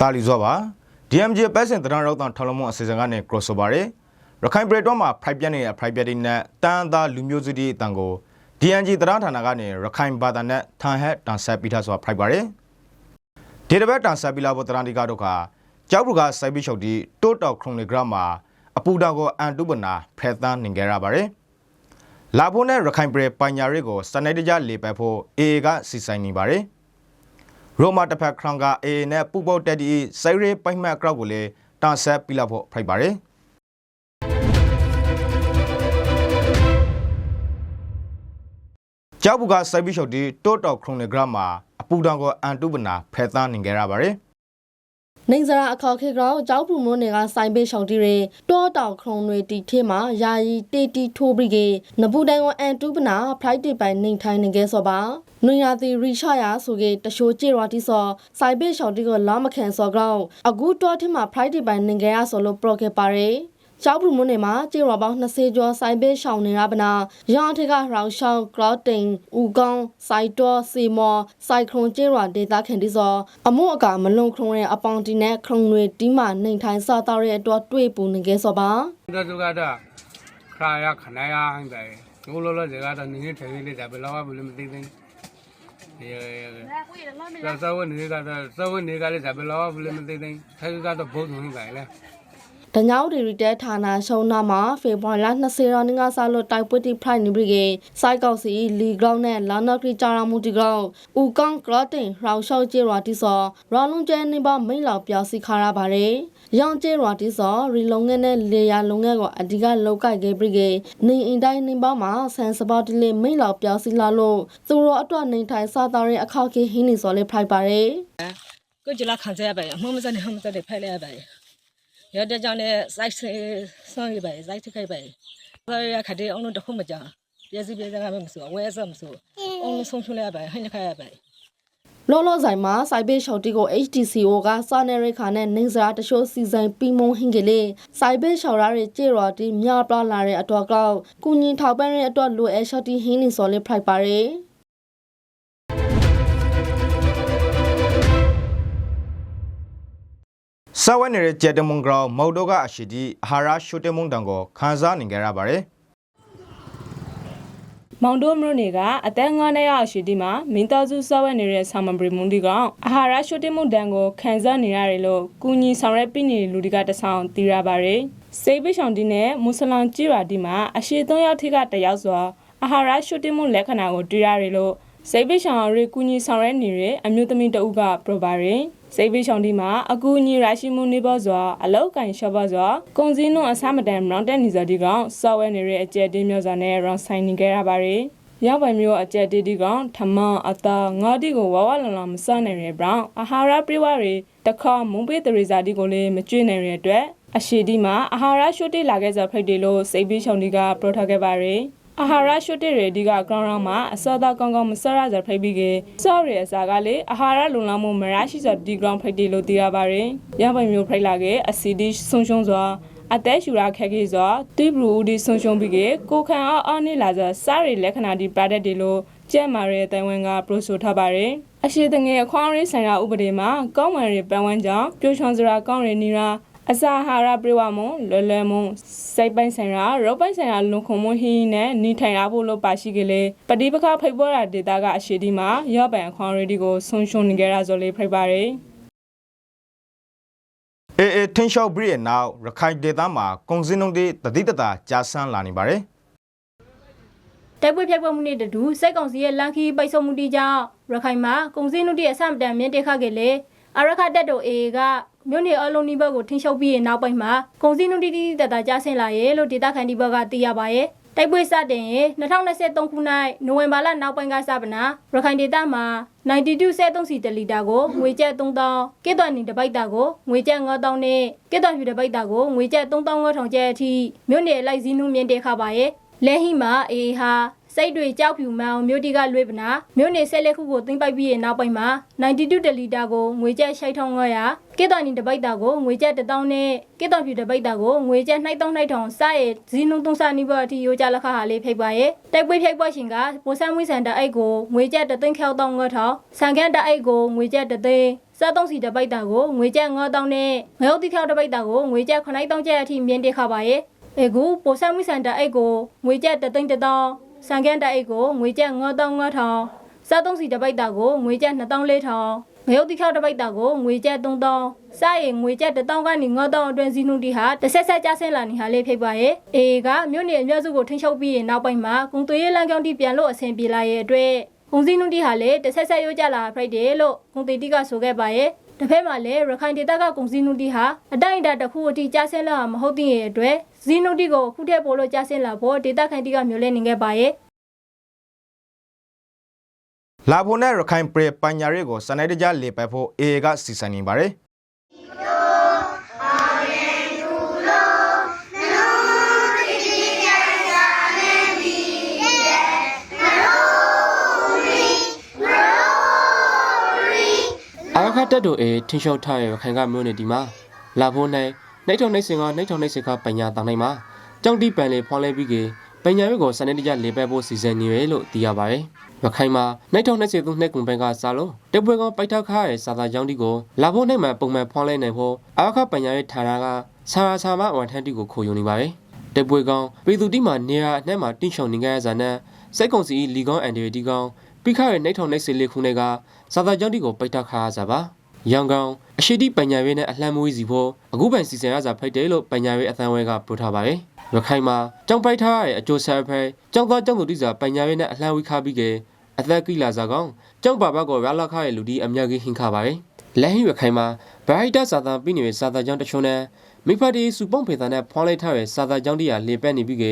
တာလီဇောပါ DMG ပဲစင်တရန်ရောက်တန်ထလမွန်အစီအစဉ်ကနေ crossover ရရခိုင်ပရိတော့မှာ private ပြက်နေတဲ့ private တွေနဲ့တန်သားလူမျိုးစုတွေအတန်ကို DNG တရန်ဌာနကနေရခိုင်ဘာသာနဲ့ထန်ဟက်တန်ဆက်ပြီးထားဆိုတာ private ပါရဒီတစ်ပတ်တန်ဆက်ပြီးလာဖို့တရန်ဒီကတော့ခါကြောက်ဘူးကစိုက်ပြီးချုပ်ဒီတိုးတောက်ခရိုနီဂရမ်မှာအပူတောင်ကိုအန်တုပနာဖဲသန်းနေကြရပါတယ်လာဖို့နဲ့ရခိုင်ပရိပညာရေးကိုစနေတကြလေပတ်ဖို့ AA ကစီဆိုင်နေပါတယ် ရိုမာတစ်ဖက်ခရန်ကအေနဲ့ပူပေါတက်ဒီစိုက်ရဲပိုက်မှတ်ကောက်ကိုလည်းတာဆက်ပြလိုက်ဖို့ဖိုက်ပါတယ်ကြောက်ဘူးကစိုက်ပြီးချုပ်ဒီတိုးတောက်ခရိုနီဂရမ်မှာအပူတောင်ကိုအန်တုပနာဖဲသားနေကြရပါတယ် နိုင်စရာအခေါ်ခေကောင်ကြောက်ဖူမွန်းတွေကစိုင်းပေးရှောင်းတီတွေတောတောင်ခရုံတွေတီထဲမှာယာယီတေတီထိုးပြီးကေနဘူးတိုင်ကအန်တူပနာဖလိုက်တစ်ပိုင်နေထိုင်နေခဲ့စောပါနွေရာသီရီရှာယာဆိုကေတရှိုးကြေရွာတီစောစိုင်းပေးရှောင်းတီကိုလာမခံစောကောင်အခုတောထဲမှာဖလိုက်တစ်ပိုင်နေခဲ့ရဆိုလို့ပရိုခဲ့ပါရယ် ကျောက်ပူမွန်းနေမှာကြေရွာပေါင်း20ကျော်စိုင်းပေးရှောင်းနေတာပနာရောင်ထက်ကရောင်ရှောင်းကလော့တင်ဦးကောင်းစိုက်တော်စီမော်စိုက်ခရုံကြေရွာဒေတာခင်တီစောအမို့အကာမလုံခရုံရဲ့အပေါင်တီနဲ့ခရုံတွေတီးမှနှိမ်ထိုင်စားတော့ရဲ့အတွက်တွေ့ပူနေခဲ့စောပါဒါသူကတော့ခရာရခနာရဟန်တယ်ငိုလိုလိုစကားတော့နင်းနေထိုင်နေတယ်ဘယ်တော့မှမသိသိရေဒါသဝနေကတော့သဝနေကလည်းဘယ်တော့မှမသိသိထိုင်ကတော့ဘုံထုံးကြလေ။ တညောင်းဒီရီတဲဌာနရှုံနာမှာဖေဖော်ဝါရီလ20ရက်နေ့ကစလို့တိုက်ပွဲတိဖရိုက်နေပြီကေစိုက်ကောက်စီလီဂရောင်းနဲ့လာနော့ခရီကြာရမှုတီကောင်ဦးကောင်ကလော့တင်ရောင်ရှောက်ကျေရွာတီစောရောင်းလုံးကျဲနေပါမိန်လောက်ပြောစီခါရပါတယ်။ရောင်ကျေရွာတီစောရီလုံငယ်နဲ့လေယာလုံငယ်ကိုအဓိကလောက်ကိုက်ခဲ့ပြီကေနေအင်တိုင်းနေပါမှာဆန်စပေါ်တီလေးမိန်လောက်ပြောစီလာလို့သူတို့အတွက်နေထိုင်စားသားရဲ့အခောက်ကြီးဟင်းနေစောလေးဖရိုက်ပါတယ်။ကိုကြလာခံစားရပါရအမှမစနေမှမစနေဖဲလဲရပါရ ရတဲ့ကြောင့်လည်းစိုက်ဆောင်းရပါရစိုက်ထိခိုက်ပါရဘာရခတဲ့အောင်တော့ခုမကြပြည့်စည်ပြည့်စည်ကမဆိုအဝဲဆမဆိုအောင်ဆုံးချလဲရပါဟိုင်းခါရပါလောလောဆိုင်မှာစိုက်ဘေးရှော်တီကို HTCO ကစာနယ်ရိခါနဲ့နေစရာတချို့စီစဉ်ပြီးမုံဟင်ကလေးစိုက်ဘေးရှော်ရတဲ့ကြေရော်တီမြပလာလာတဲ့အတွက်ကောက်ကုညင်ထောက်ပံ့တဲ့အတွက်လိုအဲရှော်တီဟင်းနေစော်လေးဖရိုက်ပါရယ် ဆဝဲနေတဲ့ဂျက်တမွန်ဂရောင်းမော်ဒိုကအရှိတီအဟာရရှုတေမွန်တန်ကိုခန်းစားနေကြရပါတယ်မောင်တိုးမြို့နယ်ကအသက်9နှစ်ရောက်ရှိဒီမှာမင်းသားစုစောက်ဝဲနေတဲ့ဆာမန်ပရီမွန်ဒီကောင်အာဟာရရှုတိမှုတန်ကိုခံစားနေရတယ်လို့ကုညီဆောင်ရွက်ပြီးနေတဲ့လူတွေကတဆောင်သိရပါတယ်။စေဘိရှောင်ဒီနဲ့မွတ်စလင်ကြီးရာဒီမှာအရှိသုံးယောက်ထိကတယောက်စွာအာဟာရရှုတိမှုလက္ခဏာကိုတွေ့ရတယ်လို့စေဘိရှောင်ရီကုညီဆောင်ရွက်နေတဲ့အမျိုးသမီးတဦးကပြောပါတယ်။ စေဘိရှောင်ဒီမှာအကူအညီရရှိမှုနေပေါ်စွာအလောက်ကန်ရှော့ပေါ်စွာကုန်စည်နှုန်းအဆမတန်မောင်တက်နေစောဒီကောင်စောက်ဝဲနေတဲ့အကျဲတင်းမျိုးစွာနဲ့ရောင်းဆိုင်နေကြရပါတယ်။ရောက်ပိုင်မျိုးအကျက်တီတီကောင်ထမအသားငါတီကိုဝဝလန်လန်မစနိုင်ရဘရောင်းအာဟာရပြိဝတွေတခါမုံပေးတရေစာတီကိုလည်းမကျွေးနိုင်ရတဲ့အတွက်အရှိတီမှာအာဟာရရှုတိလာခဲ့စားဖိတ်တယ်လို့စိတ်ပြီးချုံတီကပရိုထားခဲ့ပါရယ် အာဟာရရှုတိတွေဒီကဂရောင်းရောင်းမှာအစောသားကောင်းကောင်းမစောရစားဖိတ်ပြီးကစောရရဲ့အစာကလေအာဟာရလုံလောက်မှုမရရှိစေဒီဂရောင်းဖိတ်တယ်လို့သိရပါရယ်ရောက်ပိုင်မျိုးဖိတ်လာခဲ့အစီဒီဆုံရှုံစွာအသက်ရှူရခက်ကြီးစွာတိဘရူဦးဒီဆုံရှုံပြီးကကိုခံအောင်အောင်းနေလာစားစားရလက္ခဏာဒီပါတက်တယ်လို့ကျဲမာရဲ့တိုင်ဝမ်ကပရိုဆိုထားပါတယ်အရှိတငယ်အခွန်ရေးဆိုင်ရာဥပဒေမှာကောင်းမွန်ရေးပန်းဝန်းကြောင့်ပြိုချွန်စရာကောင်းရနီရာ အစာဟာရပြေဝမွန်လွယ်လွယ်မွန်စိတ်ပိုင်းဆိုင်ရာရုပ်ပိုင်းဆိုင်ရာလုံခုံမွန်ဟင်းနဲ့နေထိုင်ရဖို့လို့ပါရှိကလေးပတိပခဖိတ်ပေါ်တာဒေတာကအရှိဒီမှာရော့ပန်အခွန်ရေးဒီကိုဆုံရှုံနေကြရဆိုလေးဖိတ်ပါတယ်အေအေထင်းရှော့ဘရီရဲ့နောက်ရခိုင်ဒေသမှာကုန်စည်နှုန်းတွေတတိတတာကြာဆန်းလာနေပါတယ်တိုက်ပွဲဖြတ်ပွဲမှုနဲ့တတူစိတ်ကောင်စီရဲ့လန်ခီပိတ်ဆို့မှုတိကြောင့်ရခိုင်မှာကုန်စည်နှုန်းတွေအဆမတန်မြင့်တက်ခခဲ့လေအရခတက်တိုအေက မြို့နယ်အလုံးနီးဘက်ကိုထင်းရှုပ်ပြီးရင်နောက်ပိုင်းမှာကုန်စည်နှုန်းတိတိတတာကျဆင်းလာရဲ့လို့ဒေတာခန်ဒီဘက်ကသိရပါရဲ့တိုက်ပွဲစတင်ရင်2023ခုနှစ်နိုဝင်ဘာလနောက်ပိုင်းကစပနာရခိုင်ဒေသမှာ92ကျပ်3စီတလီတာကိုငွေကျပ်3000ကစ်တော်နီတပိုက်တာကိုငွေကျပ်9000နဲ့ကစ်တော်ဖြူတပိုက်တာကိုငွေကျပ်3500ကျပ်အထိမြို့နယ်လိုက်စည်းနှုန်းမြင့်တက်ခပါရဲ့လဲဟိမှာအေဟာ စိတ်တွေကြောက်ဖြူမှန်အောင်မြို့တီကလွေးပနာမြို့နေဆက်လက်ခုကိုသိမ့်ပိုက်ပြီးရဲ့နောက်ပိုင်းမှာ92တလီတာကိုငွေကျပ်6500ကေတော်နီတပိတ်တာကိုငွေကျပ်1000နဲ့ကေတော်ဖြူတပိတ်တာကိုငွေကျပ်2300စရဲ့ဇီနုံသုံးစာနီဘအထိရိုးကြလက်ခါဟာလေးဖိတ်ပါရဲ့တိုက်ပွဲဖိတ်ပွားရှင်ကပိုဆန်းမွေးစံတအိတ်ကိုငွေကျပ်3သိန်းခေါတောင်းငေါထောင်ဆန်ကန်တအိတ်ကိုငွေကျပ်3သိန်းစားသုံးစီတပိတ်တာကိုငွေကျပ်9000နဲ့ငရုတ်တိခေါတပိတ်တာကိုငွေကျပ်9000ကျပ်အထိမြင့်တက်ခပါရဲ့အေကူပိုဆန်းမွေးစံတအိတ်ကိုငွေကျပ်3သိန်း1000 ဆန်ကန်တအိတ်ကိုငွေကျပ်9000ထောင်စားသုံးစီတပိတ်တာကိုငွေကျပ်2400ထောင်ငရုတ်တိခေါတပိတ်တာကိုငွေကျပ်3000စားရင်ငွေကျပ်1000ကနေ9000အတွင်းစီးနှုန်းတီဟာတစ်ဆက်ဆက်ကျဆင်းလာနေဟာလေးဖြစ်ပါရဲ့အေကမြို့နယ်အများစုကိုထိန်းချုပ်ပြီးရင်နောက်ပိုင်းမှာကုံသွေးလမ်းကြောင်းတီပြန်လို့အဆင်ပြေလာရဲ့အတွက်ကုံစည်းနှုန်းတီဟာလည်းတစ်ဆက်ဆက်ရိုးကြလာဖိုက်တယ်လို့ကုံတီတီကဆိုခဲ့ပါရဲ့တစ်ဖက်မှာလည်းရခိုင်ဒေသကကုံစည်းနှုန်းတီဟာအတိုင်းအတာတစ်ခုအထိကျဆင်းလာမှာမဟုတ်တဲ့အတွက် စည်းနှုန်းတီကိုအခုထက်ပိုလို့ကျဆင်းလာဖို့ဒေသခံတီကမျိုးလဲနေခဲ့ပါရဲ့လာဖို့နဲ့ရခိုင်ပရပညာရေးကိုစနေတကြလေပတ်ဖို့ AA ကစီစဉ်နေပါတယ်။အာရခတက်တို့အေထင်းလျှောက်ထားရဲ့ရခိုင်ကမျိုးနေဒီမှာလာဖို့နိုင် နှိတ်ထုံနှိတ်စင်ကနှိတ်ထုံနှိတ်စင်ကပညာတောင်းနိုင်မှာကြောင်တိပန်လေဖောင်းလဲပြီးကေပညာရွက်ကိုစနေတကြလေပတ်ဖို့စီစဉ်နေရလို့သိရပါတယ်ရခိုင်မှာနှိတ်ထုံနှိတ်စင်သူနှိတ်ကွန်ဘန်ကစားလို့တပွဲကောင်ပိုက်ထောက်ခါရဲ့စာသားကြောင်းတီကိုလာဖို့နိုင်မှာပုံမှန်ဖောင်းလဲနိုင်ဖို့အာရခပညာရဲ့ဌာနကဆာရာဆာမဝန်ထမ်းတီကိုခိုယုံနေပါတယ်တပွဲကောင်ပေသူတိမှာနေရာအနှက်မှာတင့်ချုံနေကြရဇာနဲ့စိတ်ကုံစီလီကောင်းအန်ဒီရီတီကောင်ပိခရဲ့နှိတ်ထုံနှိတ်စင်လေးခုနဲ့ကစာသားကြောင်းတီကိုပိုက်ထောက်ခါရစားပါ ရန်ကုန်အရှိတိပညာရေးနဲ့အလှမ်းမွေးစီဖို့အခုပိုင်စီစဉ်ရစာဖိုက်တယ်လို့ပညာရေးအသံဝဲကပြောထားပါတယ်။ရခိုင်မှာကြောင်ပိုက်ထားရဲ့အကျိုးဆက်ဖဲကြောင်သားကြောင်သူတိစာပညာရေးနဲ့အလှမ်းဝိခါပြီးကအသက်ကိလာစာကောင်ကြောင်ပါဘကောရလာခရဲ့လူဒီအမြတ်ကြီးဟင်ခါပါတယ်။လက်ဟိရခိုင်မှာဗဟိတစာသာပြီးနေတဲ့စာသာကြောင်တချို့နဲ့မိဖတီစုပုံဖေသားနဲ့ဖွားလိုက်ထားရဲ့စာသာကြောင်တရားလေပက်နေပြီးက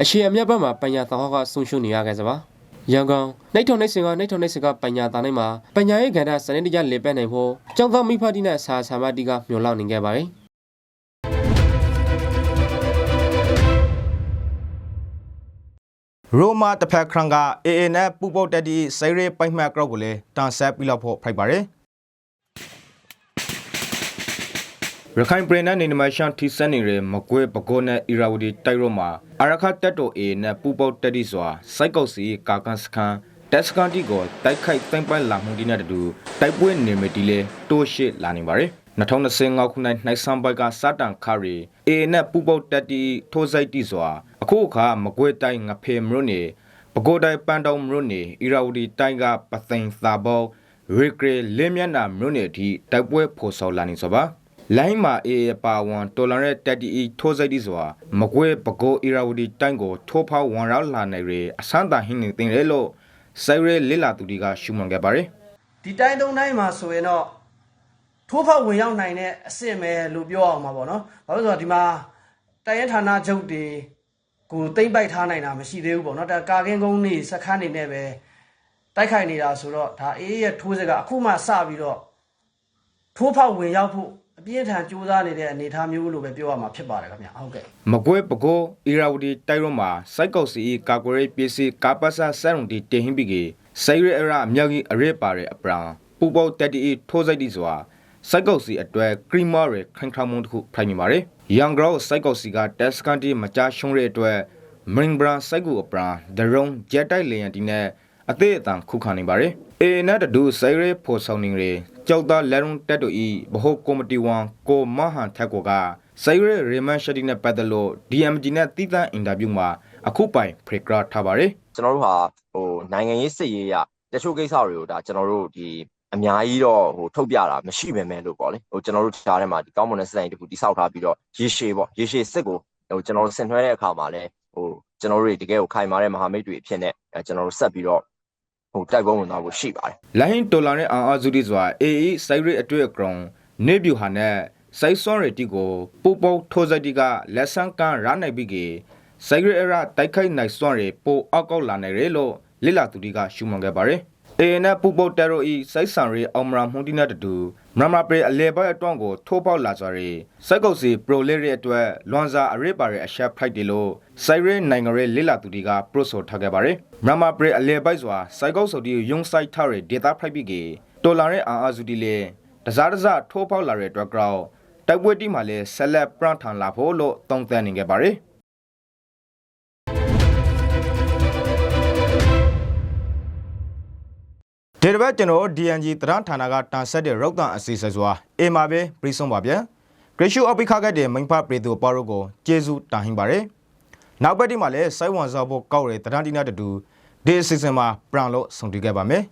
အရှိအမြတ်ဘက်မှာပညာသဟောကဆုံရှုံနေရခဲ့စပါ။ ရန်ကုန်နှိတ်ထုံနှိတ်စင်ကနှိတ်ထုံနှိတ်စင်ကပညာသားနိုင်မှာပညာရေးကဏ္ဍစနစ်တကျလေပတ်နိုင်ဖို့ကျောင်းသားမိဖတိနဲ့ဆာဆာမတီကမျှော်လင့်နေခဲ့ပါတယ်ရိုမာတစ်ဖက်ခရန်က AA နဲ့ပူပုတ်တက်ဒီစိရဲပိုက်မှတ်ကောက်ကိုလည်းတန်ဆက်ပြီးလောက်ဖို့ဖိုက်ပါတယ် ရခိုင်ပြည်နယ်နေနမရှန်တီစန်နေရမကွေပကိုနဲ့အီရာဝဒီတိုက်ရောမှာအရခတ်တက်တို A နဲ့ပူပုတ်တက်ဒီစွာစိုက်ကုတ်စီကာကန်စခန်တက်စကန်တီကိုတိုက်ခိုက်သိမ့်ပိုင်လာမှုဒီနဲ့တူတိုက်ပွဲနေမတီလေတိုးရှိလာနေပါတယ်2025ခုနှစ်နိုင်ဆမ်ဘိုက်ကစတန်ခါရီ A နဲ့ပူပုတ်တက်တီထိုးစိုက်တီစွာအခုအခါမကွေတိုင်းငဖေမြို့နေပကိုတိုင်ပန်တောင်မြို့နေအီရာဝဒီတိုင်းကပသိမ်သာဘောရီဂရေလင်းမျက်နှာမြို့နေအထိတိုက်ပွဲဖော်ဆောင်လာနေဆိုပါ လိုင်းမာအေပါဝန်တော်လန်ရဲ့တက်တီထိုးစိုက်တီစွာမကွေပကိုအီရာဝဒီတိုင်းကိုထိုးဖောက်ဝန်ရောက်လာနေရအဆန်းတာဟင်းနေတင်ရဲလို့ဆိုင်ရဲလစ်လာသူတွေကရှုမှန်ခဲ့ပါတယ်ဒီတိုင်းသုံးတိုင်းမှာဆိုရင်တော့ထိုးဖောက်ဝင်ရောက်နိုင်တဲ့အဆင့်ပဲလို့ပြောအောင်ပါဗောနော်။ဘာလို့လဲဆိုတော့ဒီမှာတိုင်းရဌာနချုပ်တွေကိုတိမ့်ပိုက်ထားနိုင်တာမရှိသေးဘူးဗောနော်။ဒါကာကင်းကုန်းနေစခန်းနေနဲ့ပဲတိုက်ခိုက်နေတာဆိုတော့ဒါအေးရဲ့ထိုးစကအခုမှစပြီးတော့ထိုးဖောက်ဝင်ရောက်ဖို့အ ပြင်းထန်ကြိုးစားနေတဲ့အနေအထားမျိုးလို့ပဲပြောရမှာဖြစ်ပါတယ်ခင်ဗျ။ဟုတ်ကဲ့။မကွေပကိုအီရာဝဒီတိုက်ရုံမှာစိုက်ကောက်စီကာကွယ်ရေးပစ္စည်းကာပဆာဆန်ရုံတီတင်ဟင်းပြီးကေဆိုင်ရအရာအမြောက်ကြီးအရေးပါတဲ့အပရာပူပေါတက်တီထိုးစိုက်တီစွာစိုက်ကောက်စီအတွက်ခရီမာရခန့်ခမွန်တခုဖိုင်မိပါတယ်ယန်ဂရောစိုက်ကောက်စီကတက်စကန်တီမချရှုံးရဲ့အတွက်မင်းဘရာစိုက်ကူအပရာဒရုံဂျက်တိုက်လေယန်တီနဲ့ အသေးအတန်ခုခံနေပါတယ်အေနဲ့တူဆိုင်ရဖော်ဆောင်နေရကြောက်သားလက်ရုံတက်တူဤဘဟုကော်မတီဝန်ကိုမဟန်ထက်ကိုကဆိုင်ရဲရီမန်ရှက်တီနဲ့ပတ်သက်လို့ DMG နဲ့တည်တံ့အင်တာဗျူးမှာအခုပိုင်ဖရကရာထားပါတယ်ကျွန်တော်တို့ဟာဟိုနိုင်ငံရေးစစ်ရေးရတချို့ကိစ္စတွေကိုဒါကျွန်တော်တို့ဒီအများကြီးတော့ဟိုထုတ်ပြတာမရှိပဲမဲ့လို့ပေါ့လေဟိုကျွန်တော်တို့ကြားထဲမှာဒီကောင်းမွန်တဲ့စတိုင်တခုတိဆောက်ထားပြီးတော့ရေရှည်ပေါ့ရေရှည်စစ်ကိုဟိုကျွန်တော်တို့ဆင်နွှဲတဲ့အခါမှာလည်းဟိုကျွန်တော်တို့တွေတကယ်ကိုခိုင်မာတဲ့မဟာမိတ်တွေအဖြစ်နဲ့အဲကျွန်တော်တို့ဆက်ပြီးတော့ ဟိုတိုက်ပွဲဝင်သွားဖို့ရှိပါတယ်။လိုင်းဒေါ်လာနဲ့အာအာဇူဒီစွာ AA ဆိုင်ရဲအတွေ့အကြုံနေဗျူဟာနဲ့စိုက်စွန်ရတီကိုပူပေါထိုးစက်တီကလက်ဆန်ကန်ရနိုင်ပြီးကေဆိုင်ရဲအရာတိုက်ခိုက်နိုင်စွန်ရပိုအောက်ကောက်လာနေရလို့လစ်လာသူတွေကရှုမှန်ခဲ့ပါတယ်။ အေနပူပုတ်တရိုဤစိုက်ဆန်ရီအောင်မရာမှုန်တီနတ်တူမရမပရေအလေဘတ်အတွန်းကိုထိုးပေါက်လာစွာရီစိုက်ကုတ်စီပရိုလေးရဲ့အတွက်လွန်စာအရေးပါရဲ့အရှက်ဖိုက်တီလို့စိုက်ရဲနိုင်ငံရဲလေးလာသူတွေကပရိုဆိုထားခဲ့ပါတယ်မရမပရေအလေဘတ်စွာစိုက်ကုတ်ဆိုတီယုံဆိုင်ထားရဲ့ဒေတာဖိုက်ပြီးကေတိုလာရဲ့အာအာဇူတီလေတစားတစားထိုးပေါက်လာတဲ့အတွက်ကြောင့်တိုက်ပွဲတီမှာလည်းဆက်လက်ပရန်ထန်လာဖို့လို့တုံ့ပြန်နေခဲ့ပါတယ် ဒီတစ်ပတ်ကျွန်တော် DNG တရန်ဌာနကတန်ဆက်တဲ့ရုပ်သံအစီအစဉ်စွာအေမာပဲပြီးဆုံးပါဗျာဂရရှုအပိခါကတဲ့မိန်ဖပရီတိုပါရိုကိုကျေးဇူးတာဟင်းပါတယ်နောက်ပတ်ဒီမှာလည်းစိုက်ဝန်စောဖို့ကောက်ရတဲ့တရန်တီနာတူဒီအစီအစဉ်မှာပရန်လို့ဆုံတွေ့ခဲ့ပါမယ်